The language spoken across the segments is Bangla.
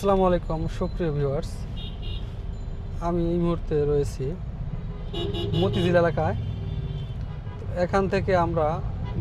আসসালামু আলাইকুম, সুপ্রিয় ভিউয়ার্স। আমি এই মুহূর্তে রয়েছি মতিঝিল এলাকায়। এখান থেকে আমরা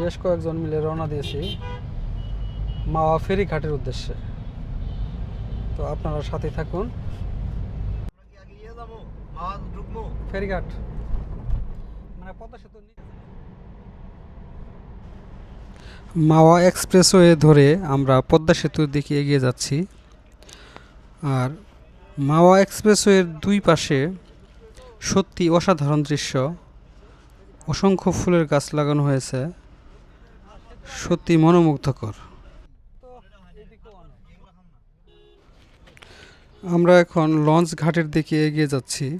বেশ কয়েকজন মিলে রওনা দিয়েছি মাওয়া ফেরিঘাটের উদ্দেশ্যে। তো আপনারা সাথে থাকুন। ফেরিঘাট মানে পদ্মা সেতু মাওয়া এক্সপ্রেসওয়ে ধরে আমরা পদ্মা সেতুর দিকে এগিয়ে যাচ্ছি। আর মাওয়া এক্সপ্রেসওয়ের দুই পাশে সত্যি অসাধারণ দৃশ্য। অসংখ্য ফুলের গাছ লাগানো হয়েছে। সত্যি মনোমুগ্ধকর। আমরা এখন লঞ্চ ঘাটের দিকে এগিয়ে যাচ্ছি।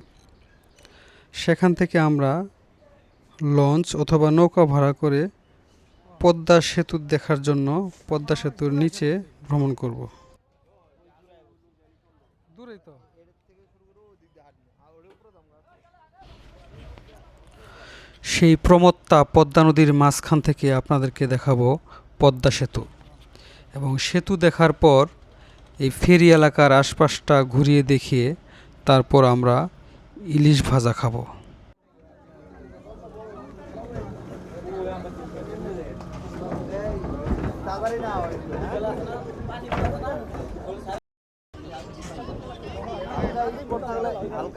সেখান থেকে আমরা লঞ্চ অথবা নৌকা ভাড়া করে পদ্মা সেতু দেখার জন্য পদ্মা সেতুর নিচে ভ্রমণ করব। দূরেই তো। সেই প্রমত্তা পদ্মা নদীর মাঝখান থেকে আপনাদেরকে দেখাবো পদ্মা সেতু। এবং সেতু দেখার পর এই ফেরি এলাকার আশপাশটা ঘুরিয়ে দেখিয়ে তারপর আমরা ইলিশ ভাজা খাব। না হয় হালকা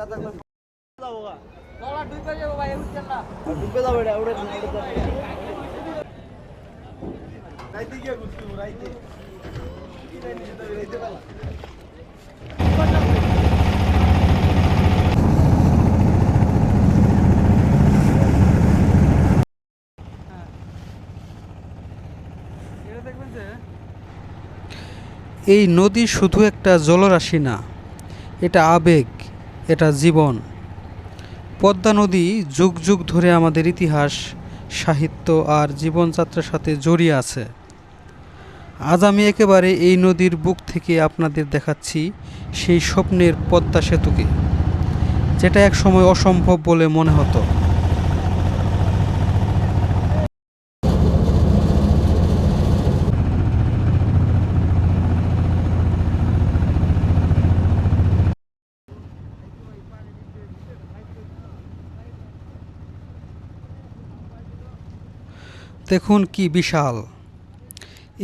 এই নদী শুধু একটা জলরাশি না এটা আবেগ। এটা জীবন। পদ্মা নদী যুগ যুগ ধরে আমাদের ইতিহাস, সাহিত্য আর জীবনযাত্রার সাথে জড়িয়ে আছে। আজ আমি একেবারে এই নদীর বুক থেকে আপনাদের দেখাচ্ছি সেই স্বপ্নের পদ্মা সেতুকে, যেটা এক সময় অসম্ভব বলে মনে হতো। দেখুন কি বিশাল।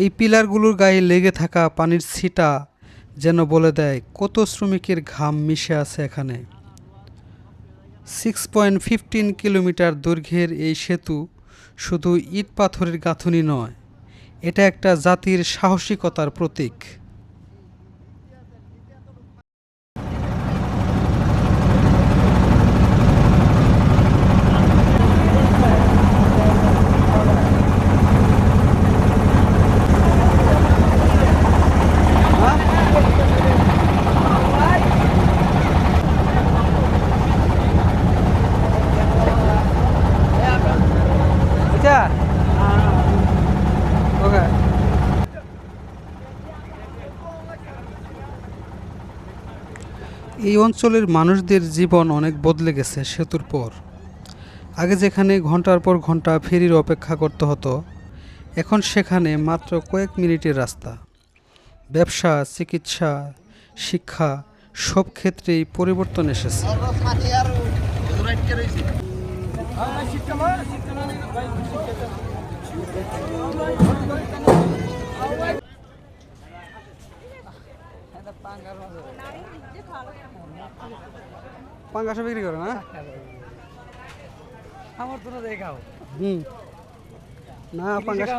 এই পিলারগুলোর গায়ে লেগে থাকা পানির ছিটা যেন বলে দেয় কত শ্রমিকের ঘাম মিশে আছে এখানে। সিক্স পয়েন্ট ফিফটিন কিলোমিটার দৈর্ঘ্যের এই সেতু শুধু ইট পাথরের গাঁথনি নয়, এটা একটা জাতির সাহসিকতার প্রতীক এটা ওকে এই অঞ্চলের মানুষদের জীবন অনেক বদলে গেছে সেতুর পর। আগে যেখানে ঘণ্টার পর ঘণ্টা ফেরির অপেক্ষা করতে হতো, এখন সেখানে মাত্র কয়েক মিনিটের রাস্তা। ব্যবসা, চিকিৎসা, শিক্ষা সব ক্ষেত্রেই পরিবর্তন এসেছে। আমরা পাঙ্গাসা বিক্রি করে না? আমার তো দেখাও হুম। না পাঙ্গাস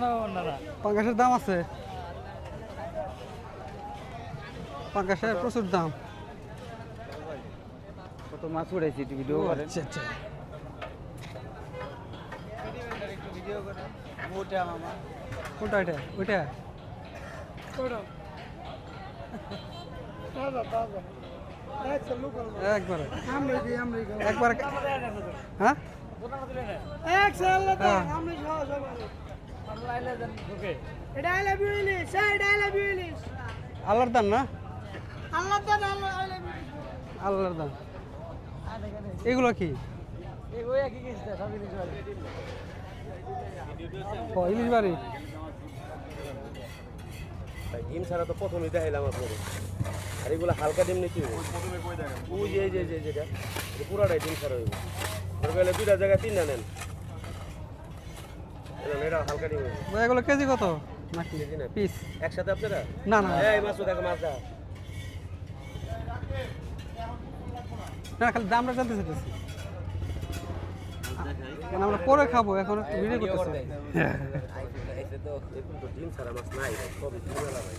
পাঙ্গাসের দাম আছে। পাঙ্গাসের প্রচুর দাম। কত মাছ উড়াইছি একটু ভিডিও করেন। আচ্ছা আচ্ছা। ওটা মামা। কোনটা এটা ওইটা? একবারে। একবারে হ্যাঁ? হ্যাঁ। আল্লাহর দান না? আল্লাহর দান এগুলো কি? ইলিশ বাড়ি ডিম ছাড়া তো প্রথমেই দেখাইলাম আপনাকে আর এগুলো হালকা ডিম দেখেন ওই যে এই যে যে যেটা পুরাটাই ডিম ছাড়া হইব। ওর বেলা দুইটা জায়গায় তিনটা নেন। এটা হালকা ডিম এগুলো কেজি কত? নাকি? কেজি না পিস? একসাথে আপনারা? না না। এই মাছ দেখো মাছ দা না খালি দামটা জানতে চাইতেছি। মানে আমরা পরে খাব এখন ভিডিও করতেছি। তো ডিম ছাড়া মাছ নাই সবই ভাই।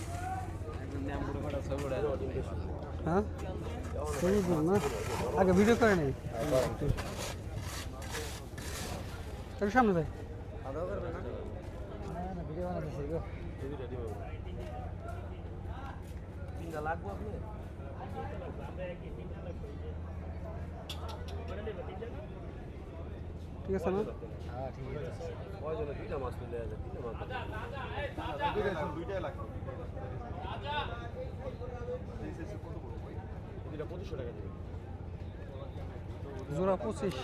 হ্যাঁ? না। আগে ভিডিও করে নেই। একটু সামনে যাই। ভিডিও বানাতেছি গো লাগবো আপনি ঠিক আছে না? হ্যাঁ ঠিক আছে কয়জনে দুইটা মাছ দুইটাই লাগবে। দুইটা পঁচিশশো টাকা দেবে জোড়া পঁচিশ।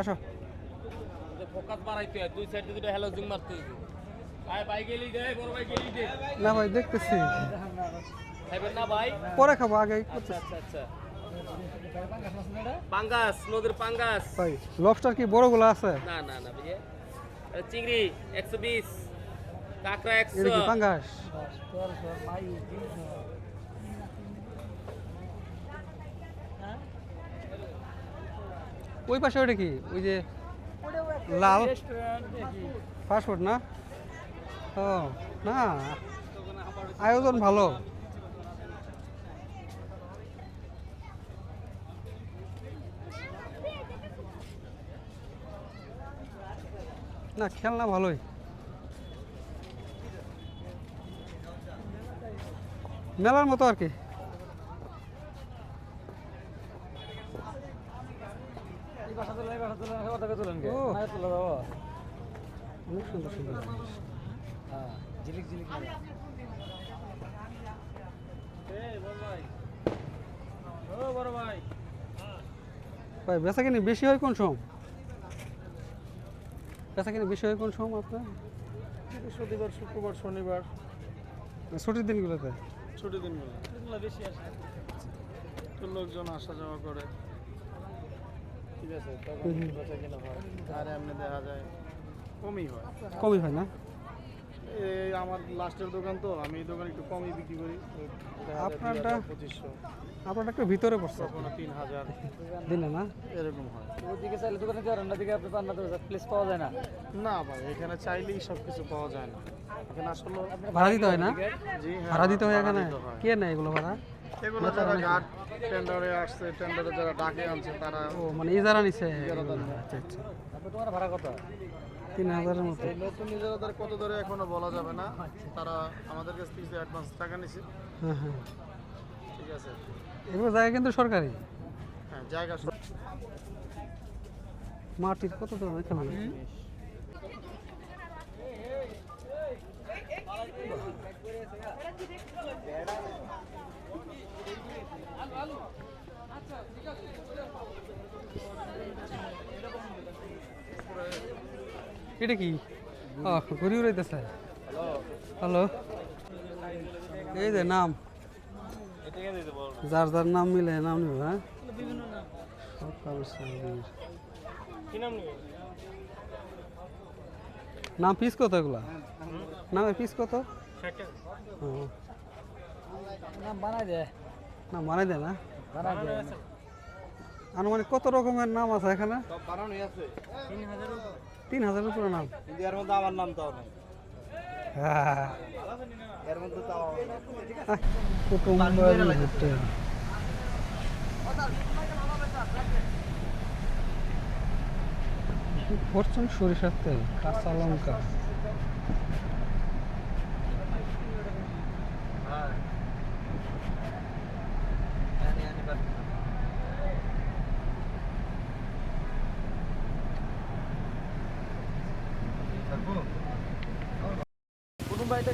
আসো। ফোকাস বাড়াইতে হয় দুই সাইডে দুটো মারতে না ভাই দেখতেছি। পরে খাব আগে আচ্ছা আচ্ছা আচ্ছা পাঙ্গাস নদীর পাঙ্গাস। ভাই লবস্টার কি বড়গুলো আছে? না না না চিংড়ি একশো বিশ। একশো। পাঙ্গাস। ওই পাশে ওটা কি? ওই যে লাল ফাস্টফুড না? ও, না। আয়োজন ভালো। না, খেলনা ভালোই মেলার মতো আর কি এই বাসা তোলেন এই বাসা তোলেন এই বাসা তোলেন কে ও। না তোলা বাবা অনেক সুন্দর সুন্দর জিনিস। হ্যাঁ ঝিলিক ঝিলিক মারে। ও বড় ভাই। ভাই বেচা কিনি বেশি হয় কোন সময় বেচা কিনি বেশি হয় কোন সময় আপনার? বৃহস্পতিবার শুক্রবার শনিবার। ছুটির দিনগুলোতে? ছুটি দিনগুলো বেশি আসে। তো লোকজন আসা যাওয়া করে। ঠিক আছে তখন হুম হুম। বেচা কিনা হয়। আর এমনি দেখা যায় কমই হয়। কমই হয় না? আমার লাস্টের দোকান তো আমি এই দোকানে একটু কমই বিক্রি করি। আপনারটা- পঁচিশশো। আপনারটা একটু ভিতরে পড়ছে কোনো তিন হাজার। দিনে না? এরকম হয়। ওদিকে চাইলে দোকানে যাওয়ার না দিকে আপনি পান্না তো প্লেস পাওয়া যায় না। না ভাই এখানে চাইলেই সব কিছু পাওয়া যায় না। এখানে আসলে ভাড়া দিতে হয় না? জি হ্যাঁ ভাড়া দিতে হয় এখানে? কে নেয় এগুলো ভাড়া? এগুলো যারা ঘাট টেন্ডারে আসছে টেন্ডারে যারা ডাকে আনছে তারা ও মানে ইজারা নিছে। আচ্ছা আচ্ছা। তোমার ভাড়া কত? তিন হাজারের মতো। নতুন ইজারাদার কত ধরে এখনও বলা যাবে না। তারা আমাদের কাছ থেকে অ্যাডভান্স টাকা নিছে। হ্যাঁ হ্যাঁ। ঠিক আছে। এগুলো জায়গা কিন্তু সরকারি। হ্যাঁ জায়গা সব মাটির কত দাম এখানে? এটা কি? ঘুরি উড়াইতেছে। হ্যালো এই যে নাম। যার যার নাম মিলে নাম নিব হ্যাঁ? নাম পিস কত এগুলা? নামের পিস কত? নাম বানাই দে। নাম বানাই দেয় না? আনুমানিক কত রকমের নাম আছে এখানে? তিন হাজার তিন হাজার উপরে নাম। কিন্তু এর মধ্যে আমার নাম তো নেই হ্যাঁ। ফরচুন সরিষার তেল, কাঁচা লঙ্কা।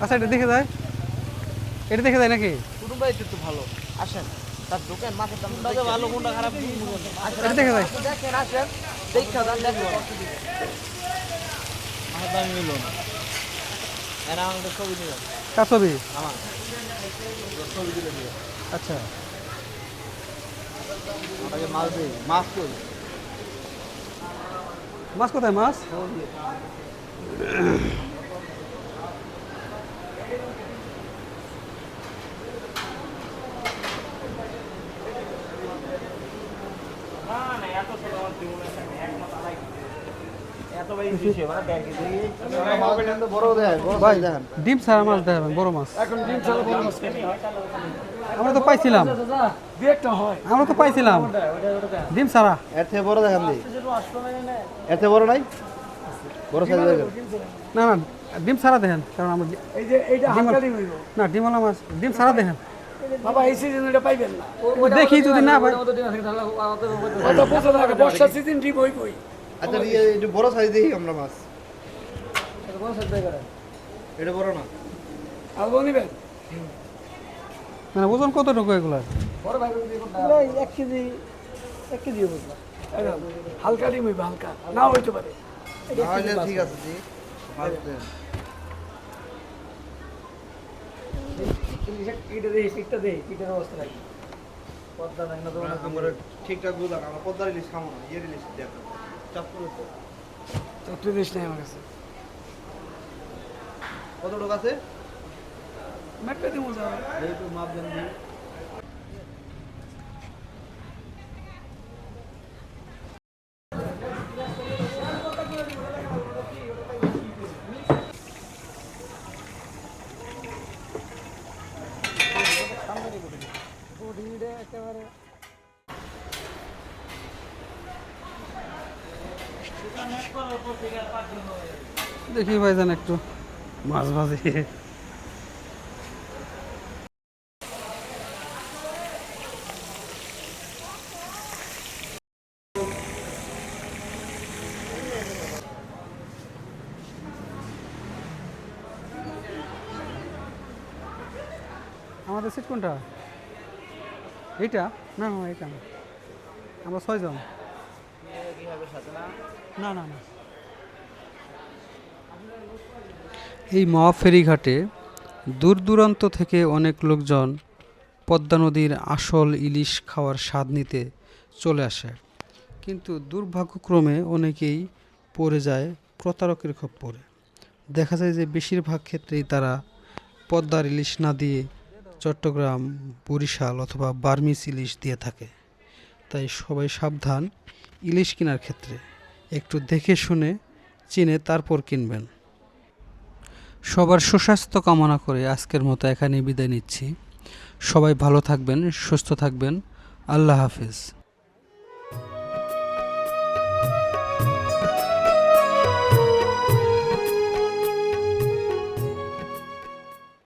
আচ্ছা এটা দেখে যায়। এটা দেখে যায় নাকি? কুটুম ভাই একটু ভালো। আসেন তার দোকান মাছের দাম কোনটা ভালো কোনটা খারাপ এটা দেখে যায়। দেখেন আসেন। দেখা দাম দেখো আমার দাম নিল না। এরা আমাদের ছবি নিবে কার ছবি? আমার। আচ্ছা আমাকে মাছ দিই মাছ কই? মাছ কোথায় মাছ? ব্যাংকে দিয়ে মাছ কিন্তু বড় size দেখেন ডিম ছাড়া মাছ দেখাবেন বড় মাছ। আমরা তো পাইছিলাম। আমরা তো পাইছিলাম। ডিম ছাড়া। এর থেকে বড় দেখেন দি। এর থেকে বড় নাই? বড় সাইজ না না ডিম ছাড়া দেখেন কারণ আমরা এই যে এইটা হালকা ডিম হইব। না ডিমওয়ালা মাছ ডিম ছাড়া দেখেন। বাবা এই সিজন এটা পাইবেন না। দেখি যদি না পাই আগে বর্ষা সিজন ডিম হইবই। আচ্ছা এই একটু বড় সাইজ দেখি আমরা মাছ। এটা বড় না। আলবো নিবেন? মানে ওজন কতটুকু এগুলো এক কেজি এক কেজি হালকা ডিম হইব হালকা। না হইতে পারে। তাহলে ঠিক আছে জি মাছ দেন এটা দেই পিকটা দেই পিকটার অবস্থা রাখি পদ্মা নাই না তোমার ঠিকঠাক বুঝলাম আমরা পদ্মার ইলিশ খাব না ইয়ের ইলিশ দেখো চাপ করে তো নাই আমার কাছে। কতটুকু আছে? ম্যাটটা দিব যাবে যেহেতু মাপ দেন দিই দেখি ভাইজান একটু মাছ ভাজি আমাদের সিট কোনটা? এইটা? না না, এইটা না। আমরা ছয়জন। না না না। এই মহা ফেরিঘাটে দূর দূরান্ত থেকে অনেক লোকজন পদ্মা নদীর আসল ইলিশ খাওয়ার স্বাদ নিতে চলে আসে। কিন্তু দুর্ভাগ্যক্রমে অনেকেই পড়ে যায় প্রতারকের খপ্পরে। দেখা যায় যে বেশিরভাগ ক্ষেত্রেই তারা পদ্মার ইলিশ না দিয়ে চট্টগ্রাম, বরিশাল অথবা বার্মিস ইলিশ দিয়ে থাকে। তাই সবাই সাবধান ইলিশ কেনার ক্ষেত্রে। একটু দেখে শুনে, চিনে তারপর কিনবেন। সবার সুস্বাস্থ্য কামনা করে আজকের মতো এখানে বিদায় নিচ্ছি। সবাই ভালো থাকবেন, সুস্থ থাকবেন। আল্লাহ হাফিজ।